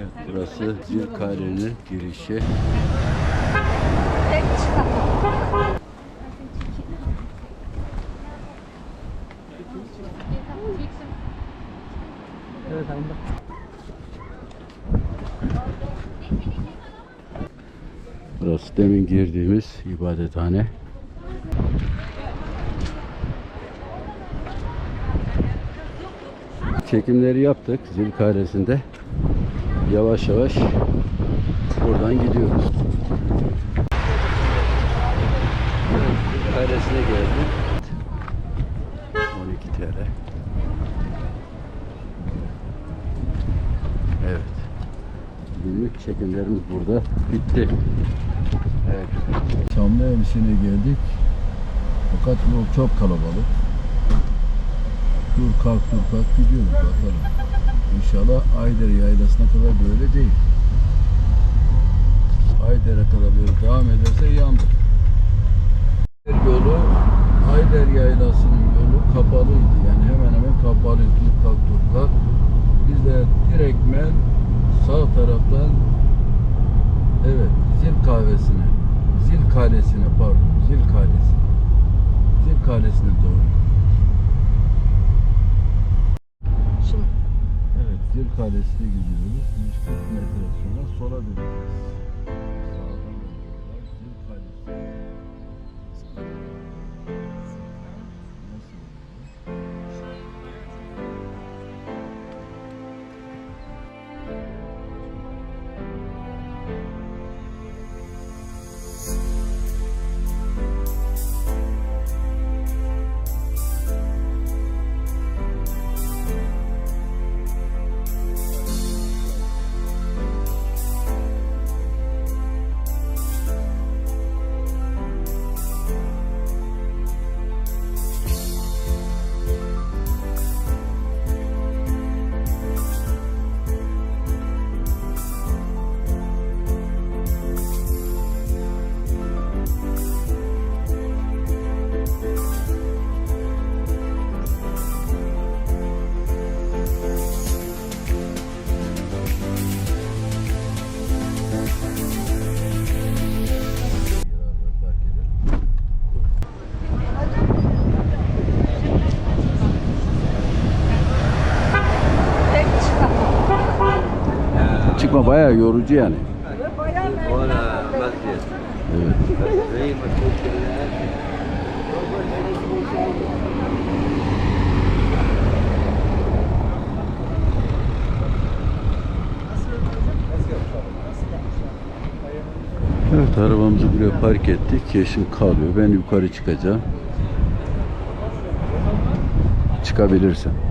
Evet, burası Zilkale'nin girişi. Burası demin girdiğimiz ibadethane. Çekimleri yaptık Zilkalesi'nde. Yavaş yavaş buradan gidiyoruz. Zilkalesi'ne geldik. 12 TL. Evet. Günlük çekimlerimiz burada bitti. Evet. Çamlı Elisi'ne geldik. Fakat yol çok kalabalık. Dur kalk dur kalk gidiyoruz bakalım. İnşallah Ayder yaylasına kadar böyle değil. Ayder'e kadar böyle devam ederse yandık. Yolu Ayder yaylasının yolu kapalıydı. Yani hemen hemen kalk dur kalk. Biz de direktmen sağ taraftan Evet, Zil kahvesine, Zil kalesine pardon, Zil kalesi. Zil kalesine doğru. Şimdi Zil kalesine gidiyoruz. 140 metre sonra sola döneceğiz. çıkma bayağı yorucu yani. Evet. Arabamızı buraya park ettik. Yeşil kalıyor. Ben yukarı çıkacağım. Çıkabilirsem.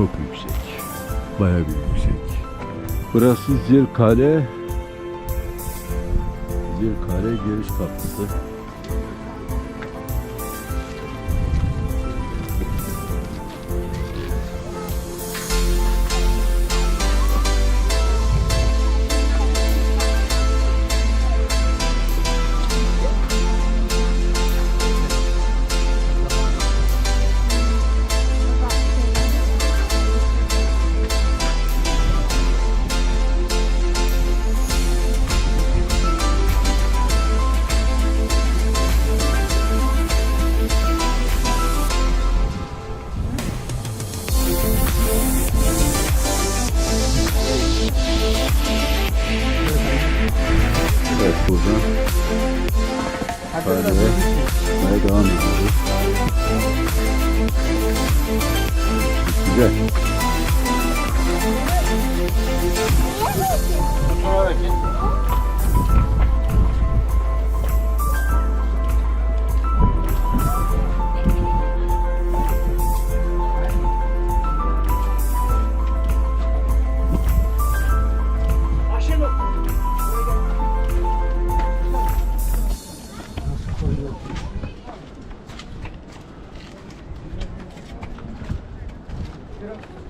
Çok yüksek. Bayağı bir yüksek. Burası Zilkale. Zilkale giriş kapısı. Baba,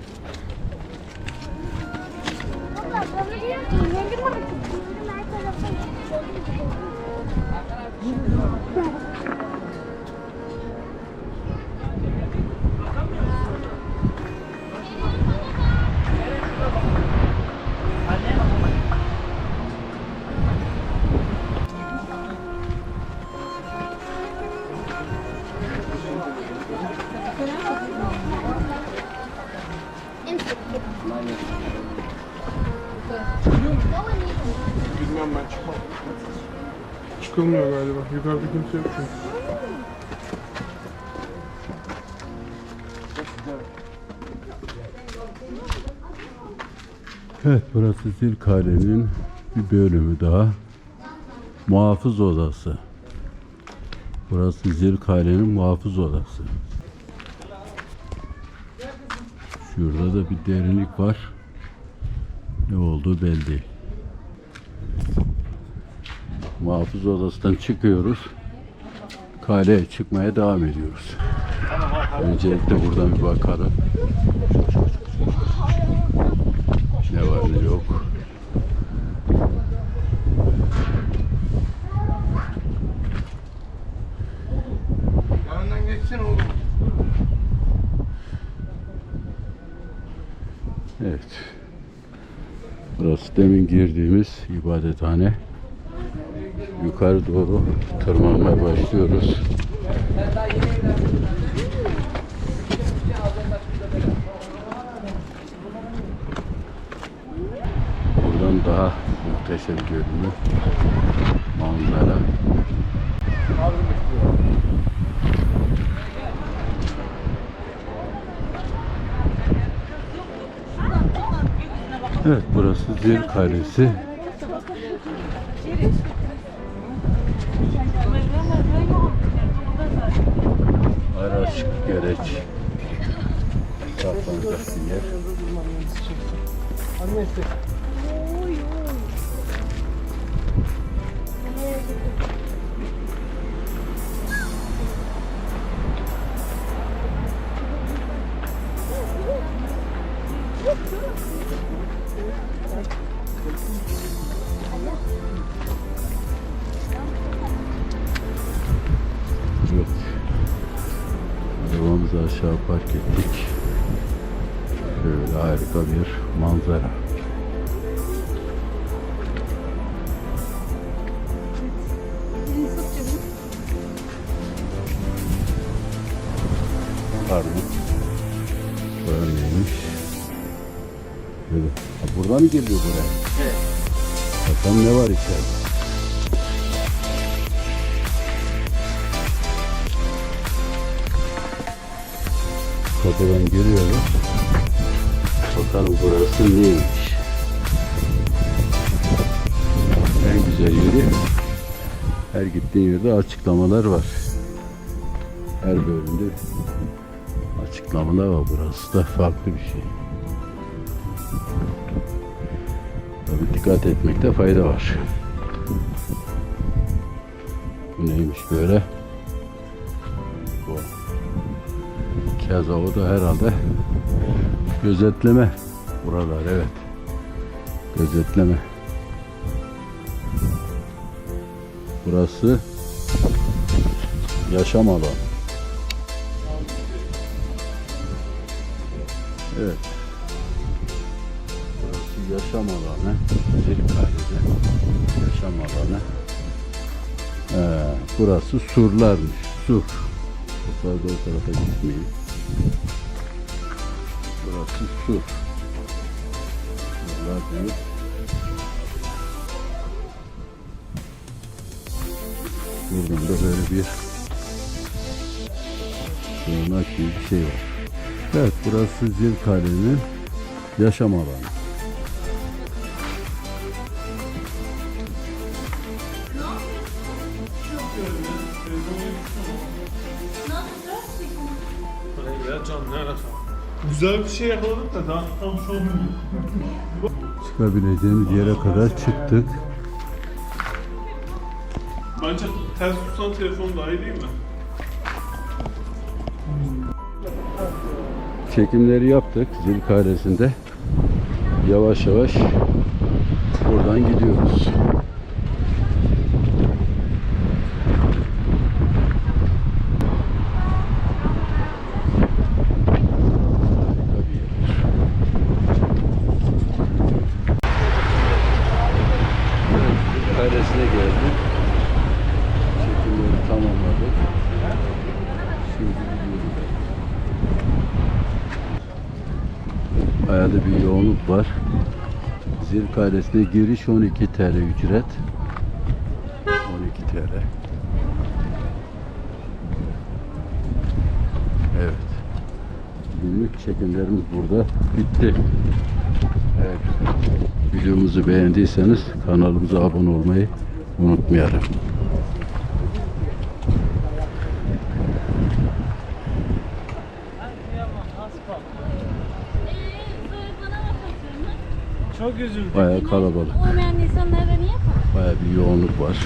Çıkılmıyor galiba. Yukarıda kimse yok çünkü. Evet burası Zilkale'nin bir bölümü daha. Muhafız odası. Burası Zilkale'nin muhafız odası. Şurada da bir derinlik var. Ne olduğu belli değil. Muhafız odasından çıkıyoruz. Kaleye çıkmaya devam ediyoruz. Öncelikle buradan bir bakalım. Ne var ne yok. Yanından geçsene oğlum. Evet. Burası demin girdiğimiz ibadethane. Yukarı doğru tırmanmaya başlıyoruz. Buradan daha muhteşem görünüyor. Manzara. Evet burası Zil Kalesi. Annesi. Evet. Arabamızı aşağı park ettik. Şöyle harika bir manzara. Pardon. Buradan mı geliyor buraya? Evet. Bakalım ne var içeride? Kapıdan giriyoruz. Bakalım burası neymiş. En güzel yeri her gittiğin yerde açıklamalar var. Her bölümde açıklamalar var. Burası da farklı bir şey. Tabii dikkat etmekte fayda var. Bu neymiş böyle? Bu. Keza da herhalde gözetleme. Buralar evet. Gözetleme. Burası yaşam alanı. Evet. Burası yaşam alanı. Zilkale'de yaşam alanı. Ee, burası surlarmış. Sur. Çok fazla o tarafa gitmeyin. Burası sur. Surlar diyor. Buradan da böyle bir sığınak gibi bir şey var. Evet burası Zilkale'nin yaşam alanı. Ya can ne alaka? Güzel bir şey yakaladık da daha tam şu an Çıkabileceğimiz yere kadar çıktık. Bence ters tutan telefon daha iyi değil mi? Çekimleri yaptık Zilkale'sinde. Yavaş yavaş buradan gidiyoruz. Kalesi'ne geldik. Çekimleri tamamladık. Şimdi gidiyoruz. Bayağı bir yoğunluk var. Zil Kalesi'ne giriş 12 TL ücret. 12 TL. Evet. Günlük çekimlerimiz burada bitti. Evet. Videomuzu beğendiyseniz kanalımıza abone olmayı unutmayalım. Çok üzüldüm. Bayağı kalabalık. Olmayan insanlara niye Bayağı bir yoğunluk var.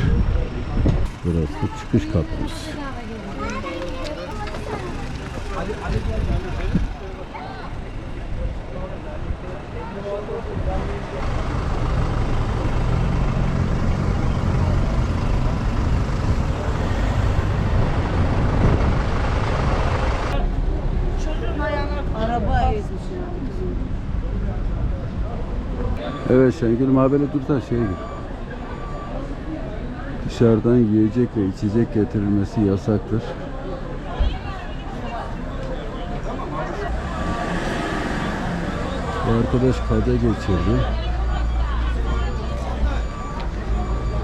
Burası çıkış kapımız. Evet Şengül böyle dur da şey. Dışarıdan yiyecek ve içecek getirilmesi yasaktır. Bu arkadaş kade geçirdi.